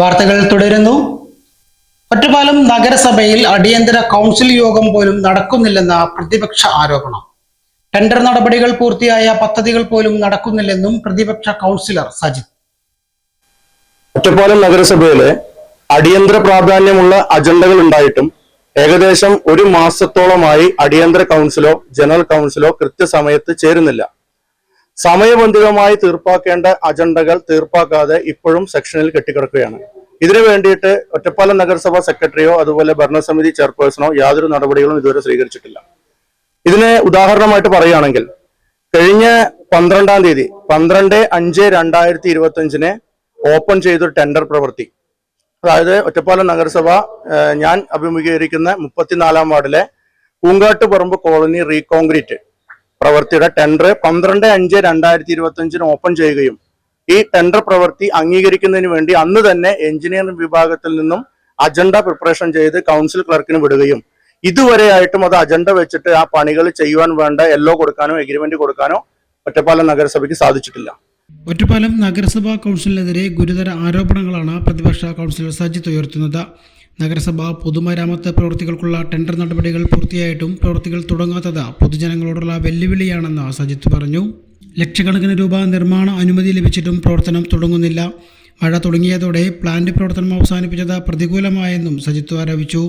വാർത്തകൾ തുടരുന്നു. ഒറ്റപ്പാലം നഗരസഭയിൽ അടിയന്തര കൗൺസിൽ യോഗം പോലും നടക്കുന്നില്ലെന്ന പ്രതിപക്ഷ ആരോപണം. ടെൻഡർ നടപടികൾ പൂർത്തിയായ പദ്ധതികൾ പോലും നടക്കുന്നില്ലെന്നും പ്രതിപക്ഷ കൗൺസിലർ സജിത്. ഒറ്റപ്പാലം നഗരസഭയിലെ അടിയന്തര പ്രാധാന്യമുള്ള അജണ്ടകൾ ഉണ്ടായിട്ടും ഏകദേശം ഒരു മാസത്തോളമായി അടിയന്തര കൗൺസിലോ ജനറൽ കൗൺസിലോ കൃത്യസമയത്ത് ചേരുന്നില്ല. സമയബന്ധിതമായി തീർപ്പാക്കേണ്ട അജണ്ടകൾ തീർപ്പാക്കാതെ ഇപ്പോഴും സെക്ഷനിൽ കെട്ടിക്കിടക്കുകയാണ്. ഇതിനു വേണ്ടിയിട്ട് ഒറ്റപ്പാലം നഗരസഭാ സെക്രട്ടറിയോ അതുപോലെ ഭരണസമിതി ചെയർപേഴ്സണോ യാതൊരു നടപടികളും ഇതുവരെ സ്വീകരിച്ചിട്ടില്ല. ഇതിന് ഉദാഹരണമായിട്ട് പറയുകയാണെങ്കിൽ കഴിഞ്ഞ പന്ത്രണ്ടാം തീയതി പന്ത്രണ്ട് അഞ്ച് രണ്ടായിരത്തി ഇരുപത്തി അഞ്ചിന് ഓപ്പൺ ചെയ്തൊരു ടെൻഡർ പ്രവൃത്തി. അതായത് ഒറ്റപ്പാലം നഗരസഭ ഞാൻ അഭിമുഖീകരിക്കുന്ന മുപ്പത്തിനാലാം വാർഡിലെ പൂങ്കാട്ടുപറമ്പ് കോളനി റീകോൺക്രീറ്റ്. പ്രവൃത്തിയുടെ ടെൻഡർ പന്ത്രണ്ട് അഞ്ച് രണ്ടായിരത്തി ഇരുപത്തി അഞ്ചിന് ഓപ്പൺ ചെയ്യുകയും ഈ ടെൻഡർ പ്രവൃത്തി അംഗീകരിക്കുന്നതിന് വേണ്ടി അന്ന് തന്നെ എഞ്ചിനീയറിംഗ് വിഭാഗത്തിൽ നിന്നും അജണ്ട പ്രിപ്പറേഷൻ ചെയ്ത് കൗൺസിൽ ക്ലർക്കിന് വിടുകയും. ഇതുവരെയായിട്ടും അത് അജണ്ട വെച്ചിട്ട് ആ പണികൾ ചെയ്യുവാൻ വേണ്ട എല്ലോ കൊടുക്കാനോ എഗ്രിമെന്റ് കൊടുക്കാനോ ഒറ്റപ്പാലം നഗരസഭയ്ക്ക് സാധിച്ചിട്ടില്ല. ഒറ്റപ്പാലം നഗരസഭാ കൗൺസിലിനെതിരെ ഗുരുതര ആരോപണങ്ങളാണ് പ്രതിപക്ഷ കൗൺസിലർ സജിത്ത് ഉയർത്തുന്നത്. നഗരസഭ പൊതുമരാമത്ത് പ്രവൃത്തികൾക്കുള്ള ടെൻഡർ നടപടികൾ പൂർത്തിയായിട്ടും പ്രവൃത്തികൾ തുടങ്ങാത്തത് പൊതുജനങ്ങളോടുള്ള വെല്ലുവിളിയാണെന്ന് സജിത്ത് പറഞ്ഞു. ലക്ഷക്കണക്കിന് രൂപ നിർമ്മാണ അനുമതി ലഭിച്ചിട്ടും പ്രവർത്തനം തുടങ്ങുന്നില്ല. മഴ തുടങ്ങിയതോടെ പ്ലാന്റ് പ്രവർത്തനം അവസാനിപ്പിച്ചത് പ്രതികൂലമായെന്നും സജിത്ത് ആരോപിച്ചു.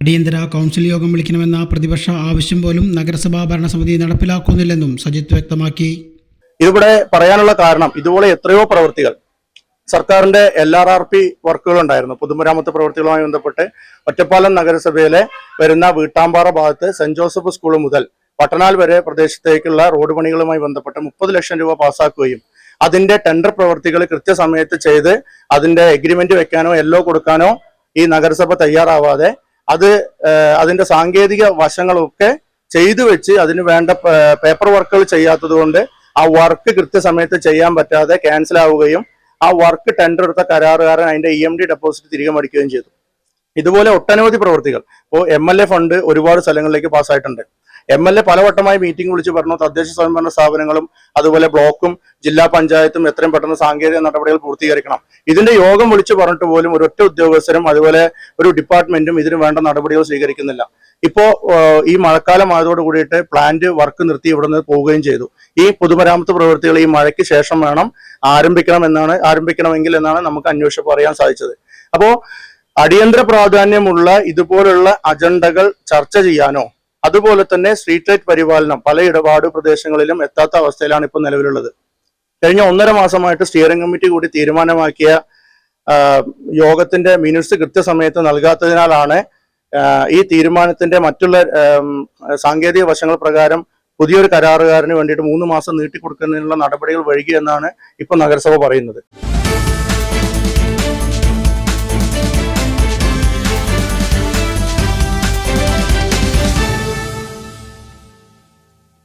അടിയന്തര കൗൺസിൽ യോഗം വിളിക്കണമെന്ന പ്രതിപക്ഷ ആവശ്യം പോലും നഗരസഭാ ഭരണസമിതി നടപ്പിലാക്കുന്നില്ലെന്നും സജിത്ത് വ്യക്തമാക്കി. ഇതിവിടെ പറയാനുള്ള കാരണം ഇതുപോലെ എത്രയോ പ്രവൃത്തികൾ സർക്കാരിന്റെ എൽ ആർ ആർ പി വർക്കുകൾ ഉണ്ടായിരുന്നു പൊതുമരാമത്ത് പ്രവൃത്തികളുമായി ബന്ധപ്പെട്ട് ഒറ്റപ്പാലം നഗരസഭയിലെ വരുന്ന വീട്ടാമ്പാറ ഭാഗത്ത് സെന്റ് ജോസഫ് സ്കൂൾ മുതൽ പട്ടണാൽ വരെ പ്രദേശത്തേക്കുള്ള റോഡ് പണികളുമായി ബന്ധപ്പെട്ട് മുപ്പത് ലക്ഷം രൂപ പാസ്സാക്കുകയും അതിന്റെ ടെൻഡർ പ്രവൃത്തികൾ കൃത്യസമയത്ത് ചെയ്ത് അതിന്റെ എഗ്രിമെന്റ് വെക്കാനോ എല്ലോ കൊടുക്കാനോ ഈ നഗരസഭ തയ്യാറാവാതെ അത് അതിന്റെ സാങ്കേതിക വശങ്ങളൊക്കെ ചെയ്തു വെച്ച് അതിന് വേണ്ട പേപ്പർ വർക്കുകൾ ചെയ്യാത്തത് ആ വർക്ക് കൃത്യസമയത്ത് ചെയ്യാൻ പറ്റാതെ ക്യാൻസൽ ആവുകയും ആ വർക്ക് ടെൻഡർ എടുത്ത കരാറുകാരൻ അതിന്റെ ഇ എം ഡി ഡെപ്പോസിറ്റ് തിരികെ മടിക്കുകയും ചെയ്തു. ഇതുപോലെ ഒട്ടനവധി പ്രവൃത്തികൾ. ഇപ്പോൾ എം എൽ എ ഫണ്ട് ഒരുപാട് സ്ഥലങ്ങളിലേക്ക് പാസ്സായിട്ടുണ്ട് എം എൽ എ പലവട്ടമായി മീറ്റിംഗ് വിളിച്ച് പറഞ്ഞു തദ്ദേശ സ്വയംഭരണ സ്ഥാപനങ്ങളും അതുപോലെ ബ്ലോക്കും ജില്ലാ പഞ്ചായത്തും എത്രയും പെട്ടെന്ന് സാങ്കേതിക നടപടികൾ പൂർത്തീകരിക്കണം. ഇതിന്റെ യോഗം വിളിച്ചു പറഞ്ഞിട്ട് പോലും ഒരൊറ്റ ഉദ്യോഗസ്ഥരും അതുപോലെ ഒരു ഡിപ്പാർട്ട്മെന്റും ഇതിന് വേണ്ട നടപടികൾ സ്വീകരിക്കുന്നില്ല. ഇപ്പോ ഈ മഴക്കാലം ആയതോട് കൂടിയിട്ട് പ്ലാന്റ് വർക്ക് നിർത്തി ഇവിടുന്ന് പോവുകയും ചെയ്തു. ഈ പൊതുമരാമത്ത് പ്രവൃത്തികൾ ഈ മഴയ്ക്ക് ശേഷം വേണം ആരംഭിക്കണം എന്നാണ് ആരംഭിക്കണമെങ്കിൽ എന്നാണ് നമുക്ക് അന്വേഷിച്ചപ്പോൾ അറിയാൻ സാധിച്ചത്. അപ്പോ അടിയന്തര പ്രാധാന്യമുള്ള ഇതുപോലുള്ള അജണ്ടകൾ ചർച്ച ചെയ്യാനോ അതുപോലെ തന്നെ സ്ട്രീറ്റ് ലൈറ്റ് പരിപാലനം പല ഇടപാട് പ്രദേശങ്ങളിലും എത്താത്ത അവസ്ഥയിലാണ് ഇപ്പോൾ നിലവിലുള്ളത്. കഴിഞ്ഞ ഒന്നര മാസമായിട്ട് സ്റ്റിയറിംഗ് കമ്മിറ്റി കൂടി തീരുമാനമാക്കിയ യോഗത്തിന്റെ മിനിറ്റ്സ് കൃത്യസമയത്ത് നൽകാത്തതിനാലാണ് ഈ തീരുമാനത്തിന്റെ മറ്റുള്ള സാങ്കേതിക വശങ്ങൾ പ്രകാരം പുതിയൊരു കരാറുകാരന് വേണ്ടിയിട്ട് മൂന്ന് മാസം നീട്ടിക്കൊടുക്കുന്നതിനുള്ള നടപടികൾ വഴുകിയെന്നാണ് ഇപ്പൊ നഗരസഭ പറയുന്നത്.